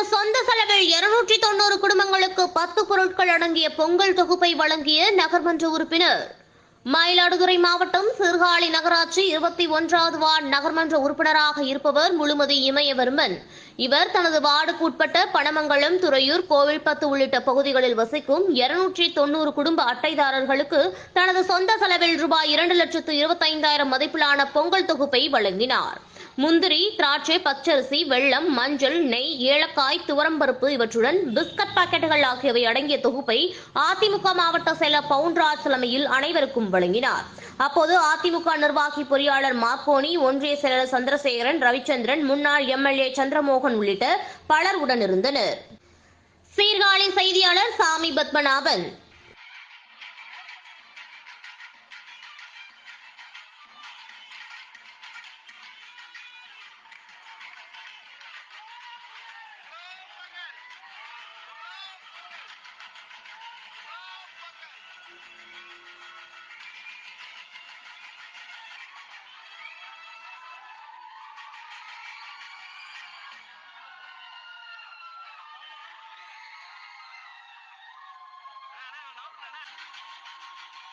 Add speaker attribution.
Speaker 1: தனது சொந்த செலவில் இருநூற்றி தொண்ணூறு குடும்பங்களுக்கு பத்து பொருட்கள் அடங்கிய பொங்கல் தொகுப்பை வழங்கிய நகர்மன்ற உறுப்பினர். மயிலாடுதுறை மாவட்டம் சீர்காழி நகராட்சி இருபத்தி ஒன்றாவது வார்டு நகர்மன்ற உறுப்பினராக இருப்பவர் முழுமதி இமயவர்மன். இவர் தனது வார்டுக்கு உட்பட்ட பணமங்கலம் துறையூர் கோவில்பத்து உள்ளிட்ட பகுதிகளில் வசிக்கும் இருநூற்றி தொண்ணூறு குடும்ப அட்டைதாரர்களுக்கு தனது சொந்த செலவில் ரூபாய் இரண்டு லட்சத்து இருபத்தைந்தாயிரம் மதிப்பிலான பொங்கல் தொகுப்பை வழங்கினார். முந்திரி திராட்சை பச்சரிசி வெள்ளம் மஞ்சள் நெய் ஏலக்காய் துவரம்பருப்பு இவற்றுடன் பிஸ்கட் பாக்கெட்டுகள் ஆகியவை அடங்கிய தொகுப்பை அதிமுக மாவட்ட செயலர் பவுன்ராஜ் தலைமையில் அனைவருக்கும் வழங்கினார். அப்போது அதிமுக நிர்வாகி பொறியாளர் மாக்கோனி ஒன்றிய செயலர் சந்திரசேகரன் ரவிச்சந்திரன் முன்னாள் எம்எல்ஏ சந்திரமோகன் உள்ளிட்ட பலர் உடனிருந்தனர். சீர்காழி செய்தியாளர் சாமி பத்மநாபன்.